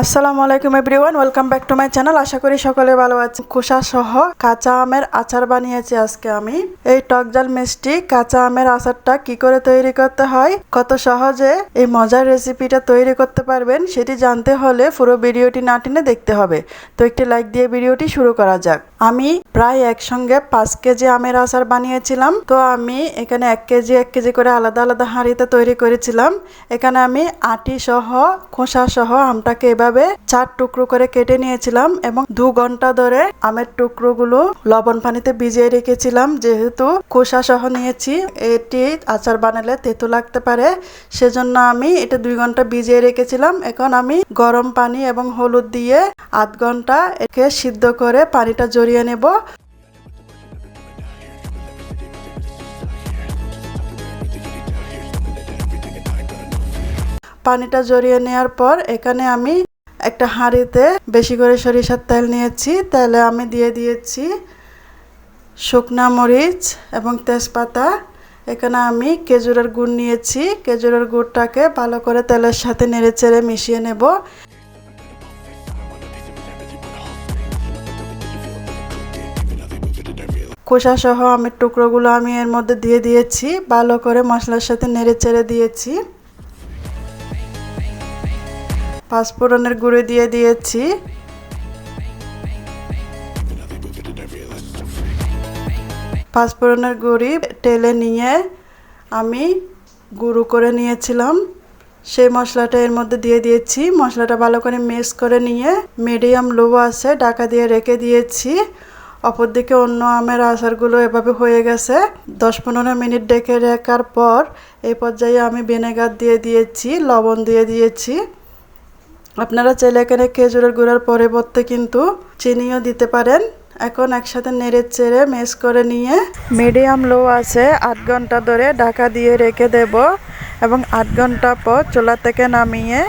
আসসালামু আলাইকুম everyone, welcome back to my channel. আশা করি সকলে ভালো আছেন। খোসা সহ কাঁচা আমের আচার বানিয়েছি আজকে আমি। এই টক জাল মিষ্টি কাঁচা আমের আচারটা কি করে তৈরি করতে হয়, কত সহজে এই মজার রেসিপিটা তৈরি করতে পারবেন সেটি জানতে হলে পুরো ভিডিওটি না টেনে দেখতে হবে। তো একটি লাইক দিয়ে ভিডিওটি শুরু করা যাক। আমি প্রায় একসঙ্গে পাঁচ কেজি আমের আচার বানিয়েছিলাম। তো আমি এখানে এক কেজি এক কেজি করে আলাদা আলাদা হাঁড়িতে তৈরি করেছিলাম। এখানে আমি আটি সহ, খোসা সহ আমটাকে এভাবে চার টুকরো করে কেটে নিয়েছিলাম এবং দু ঘণ্টা ধরে আমের টুকরোগুলো লবণ পানিতে ভিজিয়ে রেখেছিলাম, যেহেতু খোসা সহ নিয়েছি। এটি আচার বানালে তেতো লাগতে পারে, সেজন্য আমি এটা দুই ঘণ্টা ভিজিয়ে রেখেছিলাম। এখন আমি গরম পানি এবং হলুদ দিয়ে আধ ঘণ্টা একে সিদ্ধ করে পানিটা জড়িয়ে নেব। পানিটা জড়িয়ে নেওয়ার পর এখানে আমি একটা হাঁড়িতে বেশি করে সরিষার তেল নিয়েছি। তেলে আমি দিয়ে দিয়েছি শুকনা মরিচ এবং তেজপাতা। এখানে আমি খেজুরের গুড় নিয়েছি। খেজুরের গুড়টাকে ভালো করে তেলের সাথে নেড়ে চেড়ে মিশিয়ে নেব। খোসা সহ আমের টুকরোগুলো আমি এর মধ্যে দিয়ে দিয়েছি। ভালো করে মশলার সাথে নেড়ে চেড়ে দিয়েছি। পাঁচফোড়নের গুঁড়ো দিয়ে দিয়েছি। পাঁচফোড়নের গুঁড়ি টেলে নিয়ে আমি গুঁড়ো করে নিয়েছিলাম। সেই মশলাটা এর মধ্যে দিয়ে দিয়েছি। মশলাটা ভালো করে মিক্স করে নিয়ে মিডিয়াম লো আছে ঢাকা দিয়ে রেখে দিয়েছি। অপরদিকে অন্য আমের আচারগুলো এভাবে হয়ে গেছে। দশ পনেরো মিনিট ডেকে রাখার পর এই পর্যায়ে আমি ভিনেগার দিয়ে দিয়েছি, লবণ দিয়ে দিয়েছি। আপনারা চাইলে এখানে খেজুরের গুঁড়ার পরিবর্তে কিন্তু চিনিও দিতে পারেন। এখন একসাথে নেড়ে চেড়ে মেস করে নিয়ে মিডিয়াম লো আছে আট ঘণ্টা ধরে ঢাকা দিয়ে রেখে দেব এবং আট ঘণ্টা পর চুলা থেকে নামিয়ে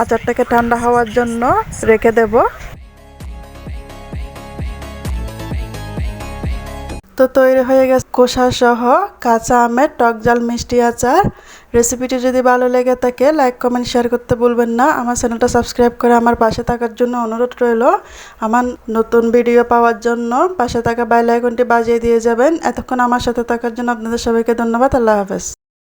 আচারটাকে ঠান্ডা হওয়ার জন্য রেখে দেব। তো তৈরি হয়ে গেছে। সহ কাঁচা আমের টক জাল, মিষ্টি আচার। রেসিপিটি যদি ভালো লেগে থাকে লাইক কমেন্ট শেয়ার করতে বলবেন না। আমার চ্যানেলটা সাবস্ক্রাইব করে আমার পাশে থাকার জন্য অনুরোধ রইল। আমার নতুন ভিডিও পাওয়ার জন্য পাশে থাকা বাইল আইকনটি বাজিয়ে দিয়ে যাবেন। এতক্ষণ আমার সাথে থাকার জন্য আপনাদের সবাইকে ধন্যবাদ। আল্লাহ হাফেজ।